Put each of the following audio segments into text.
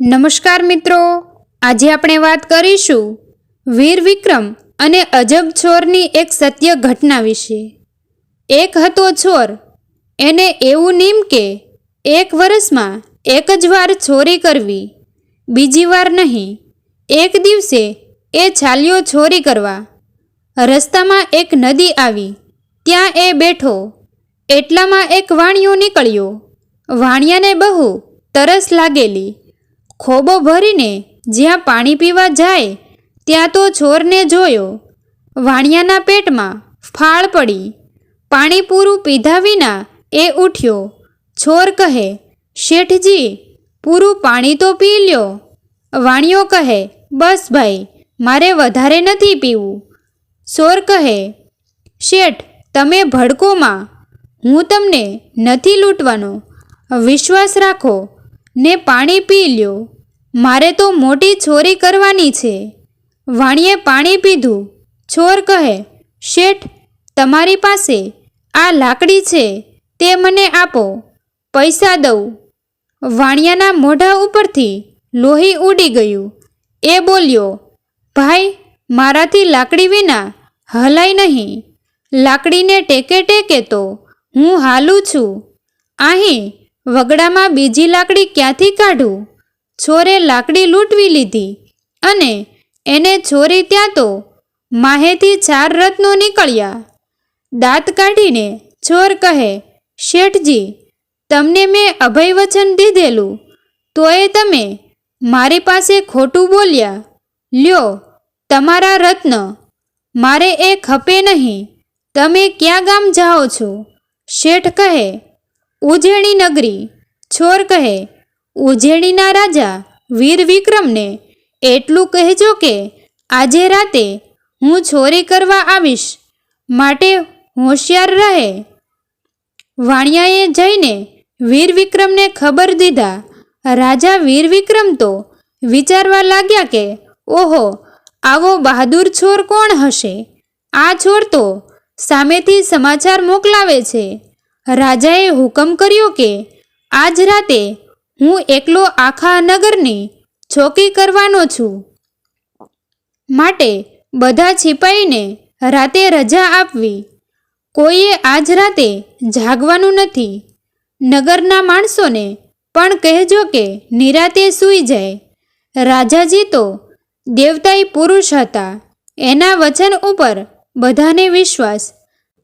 નમસ્કાર મિત્રો. આજે આપણે વાત કરીશું વીર વિક્રમ અને અજબ છોરની એક સત્ય ઘટના વિશે. એક હતો છોર. એને એવું નીમ કે એક વર્ષમાં એક જ વાર ચોરી કરવી, બીજી વાર નહીં. એક દિવસે એ ચાલ્યો ચોરી કરવા રસ્તામાં એક નદી આવી. ત્યાં એ બેઠો. એટલામાં એક વાણિયો નીકળ્યો. વાણિયાને બહુ તરસ લાગેલી. ખોબો ભરીને જ્યાં પાણી પીવા જાય, ત્યાં તો ચોરને જોયો. વાણિયાના પેટમાં ફાળ પડી. પાણી પૂરું પીધા વિના એ ઉઠ્યો. છોર કહે, શેઠજી, પૂરું પાણી તો પી લ્યો. વાણિયો કહે, બસ ભાઈ, મારે વધારે નથી પીવું. સોર કહે, શેઠ, તમે ભડકોમાં હું તમને નથી લૂંટવાનો. વિશ્વાસ રાખો. ને પાણી પી લ્યો. મારે તો મોટી ચોરી કરવાની છે. વાણીએ પાણી પીધું. ચોર કહે, શેઠ, તમારી પાસે આ લાકડી છે, તે મને આપો. પૈસા દઉં. વાણિયાના મોઢા ઉપરથી લોહી ઉડી ગયું. એ બોલ્યો, ભાઈ, મારાથી લાકડી વિના હલાય નહીં. લાકડીને ટેકે ટેકે તો હું હાલું છું. અહીં વગડામાં બીજી લાકડી ક્યાંથી કાઢું? છોરે લાકડી લૂંટવી લીધી અને એને છોરી ત્યાં તો માહેથી ચાર રત્નો નીકળ્યા. દાંત કાઢીને છોર કહે, શેઠજી, તમને મેં અભય વચન દીધેલું, તોય તમે મારી પાસે ખોટું બોલ્યા. લ્યો, તમારા રત્ન, મારે એ ખપે નહીં. તમે ક્યાં ગામ જાઓ છો? શેઠ કહે ઉજેણી નગરી, છોર કહે, ઉજેણીના રાજા વીર વિક્રમને એટલું કહેજો કે આજે રાતે હું ચોરી કરવા આવીશ, માટે હોશિયાર રહે. વાણિયાએ જઈને વીર વિક્રમને ખબર દીધા. રાજા વીર વિક્રમ તો વિચારવા લાગ્યા કે, ઓહો, આવો બહાદુર છોર કોણ હશે? આ છોર તો સામેથી સમાચાર મોકલાવે છે. રાજાએ હુકમ કર્યો કે આજ રાતે હું એકલો આખા નગરની ચોકી કરવાનો છું. માટે બધા છીપાઈને રાતે રજા આપવી. કોઈએ આજ રાતે જાગવાનું નથી. નગરના માણસોને પણ કહેજો કે નિરાતે સૂઈ જાય. રાજાજી તો દેવતાઈ પુરુષ હતા. એના વચન ઉપર બધાને વિશ્વાસ.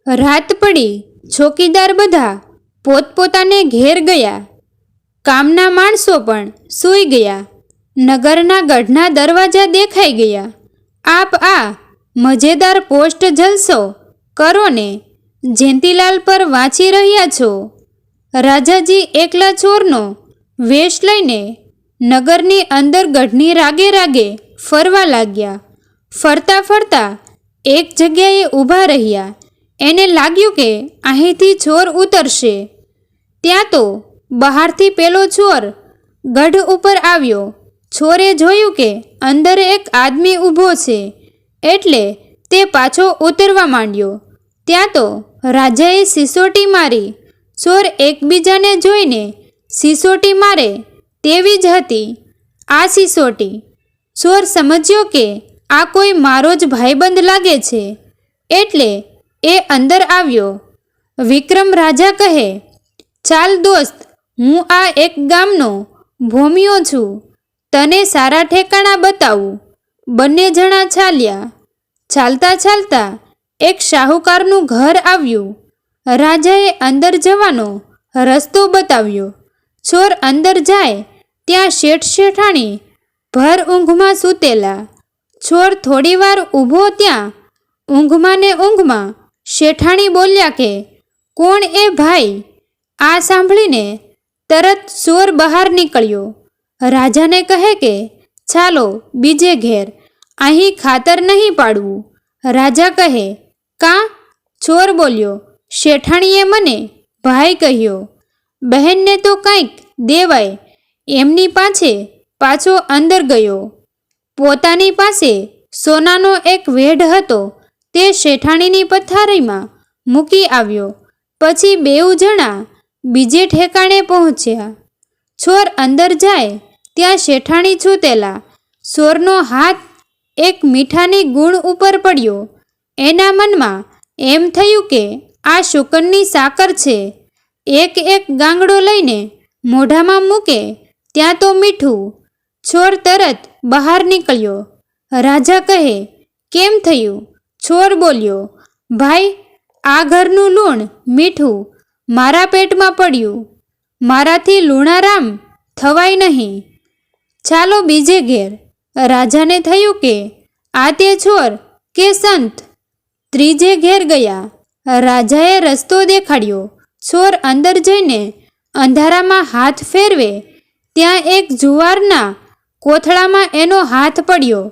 રાત પડી ચોકીદાર બધા પોતપોતાને ઘેર ગયા. કામના માણસો પણ સૂઈ ગયા. નગરના ગઢના દરવાજા દેખાઈ ગયા. આપ આ મજેદાર પોસ્ટ જલસો કરો ને જેંતીલાલ પર વાંચી રહ્યા છો. રાજાજી એકલા ચોરનો વેશ લઈને નગરની અંદર ગઢની રાગે રાગે ફરવા લાગ્યા. ફરતા ફરતા એક જગ્યાએ ઊભા રહ્યા. એને લાગ્યું કે અહીંથી ચોર ઉતરશે. ત્યાં તો બહારથી પેલો ચોર ગઢ ઉપર આવ્યો. ચોરે જોયું કે અંદર એક આદમી ઊભો છે, એટલે તે પાછો ઉતરવા માંડ્યો. ત્યાં તો રાજાએ સિસોટી મારી. ચોર એકબીજાને જોઈને સિસોટી મારે તેવી જ હતી. આ સિસોટી. ચોર સમજ્યો કે આ કોઈ મારો જ ભાઈબંધ લાગે છે, એટલે એ અંદર આવ્યો. વિક્રમ રાજા કહે, ચાલ દોસ્ત, હું આ એક ગામનો ભોમિયો છું. તને સારા ઠેકાણા બતાવું. બંને જણા ચાલ્યા. ચાલતા ચાલતા એક શાહુકારનું ઘર આવ્યું. રાજાએ અંદર જવાનો રસ્તો બતાવ્યો. ચોર અંદર જાય, ત્યાં શેઠ શેઠાણી ભર ઊંઘમાં સૂતેલા. ચોર થોડીવાર ઊભો ત્યાં ઊંઘમાં ને ઊંઘમાં શેઠાણી બોલ્યા કે, કોણ એ ભાઈ? આ સાંભળીને તરત સોર બહાર નીકળ્યો. રાજાને કહે કે, ચાલો, બીજે ઘેર. અહીં ખાતર નહીં પાડવું. રાજા કહે, કાં? ચોર બોલ્યો, શેઠાણીએ મને ભાઈ કહ્યો. બહેનને તો કંઈક દેવાય. એમની પાસે પાછો અંદર ગયો. પોતાની પાસે સોનાનો એક વેઢ હતો. તે શેઠાણીની પથારીમાં મૂકી આવ્યો. પછી બેઉ જણા બીજે ઠેકાણે પહોંચ્યા. છોર અંદર જાય ત્યાં શેઠાણી છૂતેલા. સોરનો હાથ એક મીઠાની ગુણ ઉપર પડ્યો. એના મનમાં એમ થયું કે આ શુકનની સાકર છે. એક એક ગાંગડો લઈને મોઢામાં મૂકે ત્યાં તો મીઠું. છોર તરત બહાર નીકળ્યો. રાજા કહે, કેમ થયું? છોર બોલ્યો, ભાઈ, આ ઘરનું લૂણ મીઠું મારા પેટમાં પડ્યું. મારાથી લૂણારામ થવાય નહીં. ચાલો બીજે ઘેર. રાજાને થયું કે આ તે છોર કે સંત. ત્રીજે ઘેર ગયા. રાજાએ રસ્તો દેખાડ્યો. છોર અંદર જઈને અંધારામાં હાથ ફેરવે, ત્યાં એક જુવારના કોથળામાં એનો હાથ પડ્યો.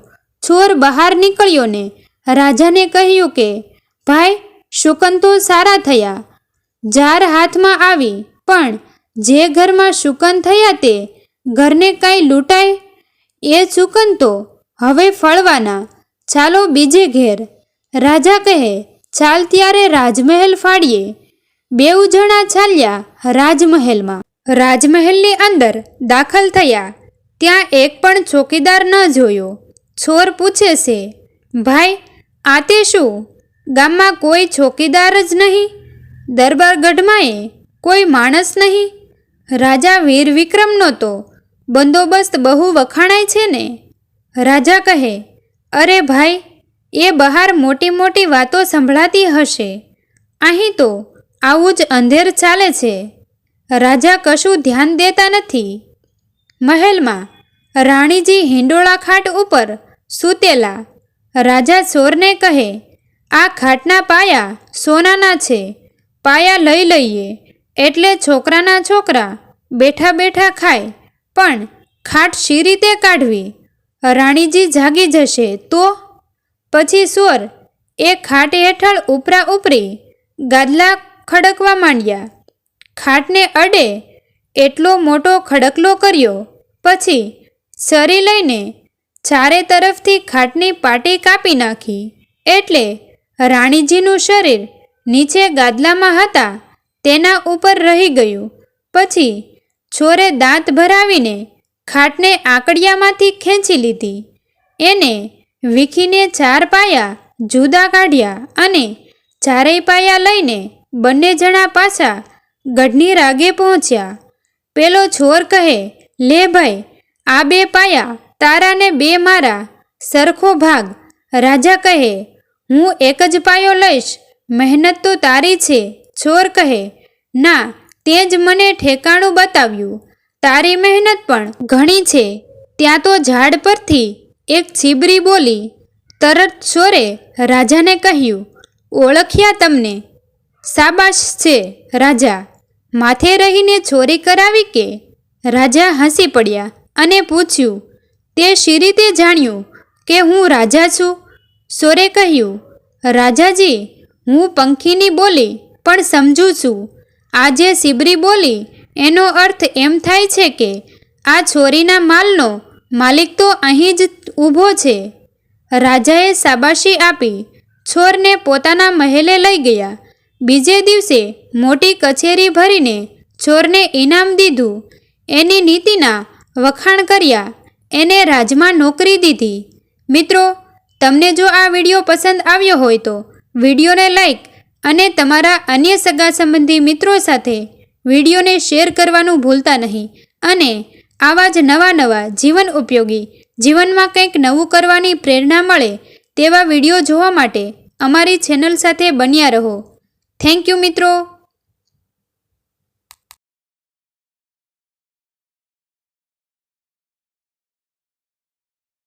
છોર બહાર નીકળ્યો ને રાજાને કહ્યું કે, ભાઈ શુકન તો સારા થયા. જાર હાથમાં આવી, પણ જે ઘરમાં શુકન થયા તે ઘરને કાંઈ લૂંટાય? એ શુકન તો હવે ફળવાના. ચાલો બીજે ઘેર. રાજા કહે, ચાલ ત્યારે રાજમહેલ ફાડીએ. બેઉ જણા ચાલ્યા રાજમહેલમાં. રાજમહેલની અંદર દાખલ થયા. ત્યાં એક પણ ચોકીદાર ન જોયો. છોર પૂછે છે, ભાઈ આ તે શું? ગામમાં કોઈ ચોકીદાર જ નહીં? દરબારગઢમાં એ કોઈ માણસ નહીં? રાજા વીર વિક્રમનો તો બંદોબસ્ત બહુ વખાણાય છે ને? રાજા કહે, અરે ભાઈ, એ બહાર મોટી મોટી વાતો સંભળાતી હશે. અહીં તો આવું જ અંધેર ચાલે છે. રાજા કશું ધ્યાન દેતા નથી. મહેલમાં રાણીજી હિંડોળા ખાટ ઉપર સૂતેલા રાજા ચોરને કહે, આ ખાટના પાયા સોનાના છે. પાયા લઈ લઈએ. એટલે છોકરાના છોકરા બેઠા બેઠા ખાય. પણ ખાટ શી રીતે કાઢવી? રાણીજી જાગી જશે તો? પછી સોર એ ખાટ હેઠળ ઉપરા ઉપરી ગાદલા ખડકવા માંડ્યા. ખાટને અડે એટલો મોટો ખડકલો કર્યો. પછી સરી લઈને ચારે તરફથી ખાટની પાટી કાપી નાખી. એટલે રાણીજીનું શરીર નીચે ગાદલામાં હતા, તેના ઉપર રહી ગયું. પછી છોરે દાંત ભરાવીને ખાટને આકડિયામાંથી ખેંચી લીધી. એને વીખીને ચાર પાયા જુદા કાઢ્યા અને ચારેય પાયા લઈને બંને જણા પાછા ગઢની રાગે પહોંચ્યા. પેલો છોર કહે, લે ભાઈ, આ બે પાયા તારા ને બે મારા સરખો ભાગ. રાજા કહે, હું એક જ પાયો લઈશ. મહેનત તો તારી છે. છોર કહે, ના, તે જ મને ઠેકાણું બતાવ્યું. તારી મહેનત પણ ઘણી છે. ત્યાં તો ઝાડ પરથી એક છીબરી બોલી. તરત ચોરે રાજાને કહ્યું, ઓળખ્યા તમને. સાબાશ છે, રાજા. માથે રહીને ચોરી કરાવી કે? રાજા હસી પડ્યા અને પૂછ્યું તે શી રીતે જાણ્યું કે હું રાજા છું. સોરે કહ્યું, રાજાજી, હું પંખીની બોલી પણ સમજું છું. આ જે સિબરી બોલી એનો અર્થ એમ થાય છે કે આ છોરીના માલનો માલિક તો અહીં જ ઊભો છે. રાજાએ શાબાશી આપી, છોરને પોતાના મહેલે લઈ ગયા. બીજે દિવસે મોટી કચેરી ભરીને છોરને ઇનામ દીધું. એની નીતિના વખાણ કર્યા. એને રાજમાં નોકરી દીધી. મિત્રો, તમને જો આ વીડિયો પસંદ આવ્યો હોય તો વિડીયોને લાઈક અને તમારા અન્ય સગા સંબંધી મિત્રો સાથે વિડીયોને શેર કરવાનું ભૂલતા નહીં અને આવા જ નવા નવા જીવન ઉપયોગી, જીવનમાં કંઈક નવું કરવાની પ્રેરણા મળે તેવા વીડિયો જોવા માટે અમારી ચેનલ સાથે બન્યા રહો. થેન્ક યુ મિત્રો.